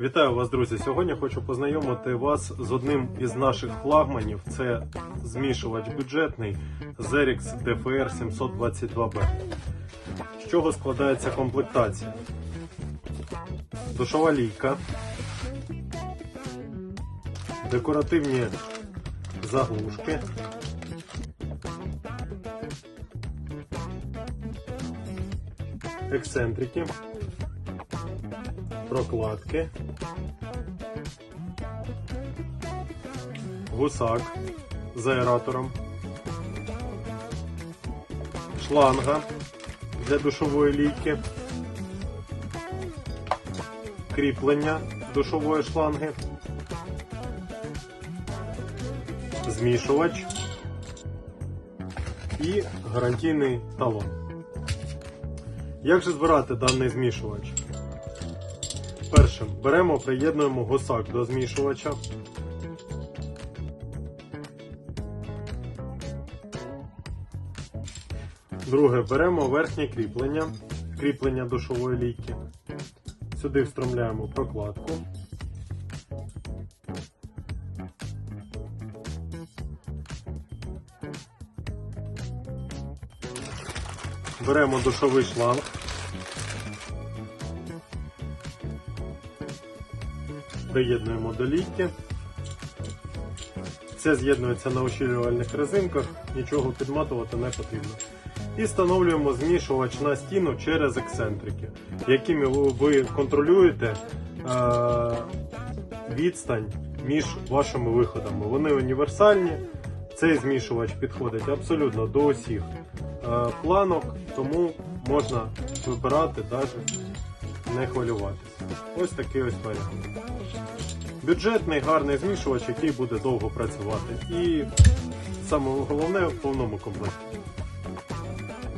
Вітаю вас, друзі! Сьогодні хочу познайомити вас з одним із наших флагманів. Це змішувач бюджетний Zerix DFR 722B. З чого складається комплектація? Душова лійка, декоративні заглушки, ексцентрики, прокладки, гусак з аератором, шланга для душової лійки, кріплення душової шланги, змішувач і гарантійний талон. Як же збирати даний змішувач? Першим беремо, приєднуємо гусак до змішувача. Друге, беремо верхнє кріплення, кріплення душової лійки. Сюди встромляємо прокладку. Беремо душовий шланг. Приєднуємо до лійки. Це з'єднується на ощільнювальних резинках, нічого підматувати не потрібно. І встановлюємо змішувач на стіну через ексцентрики, якими ви- контролюєте е, відстань між вашими виходами. Вони універсальні. Цей змішувач підходить абсолютно до усіх е, планок, тому можна вибирати навіть не хвилюватися. Ось такий ось варіант. Бюджетний гарний змішувач, який буде довго працювати. І саме головне в повному комплекті. Thank you.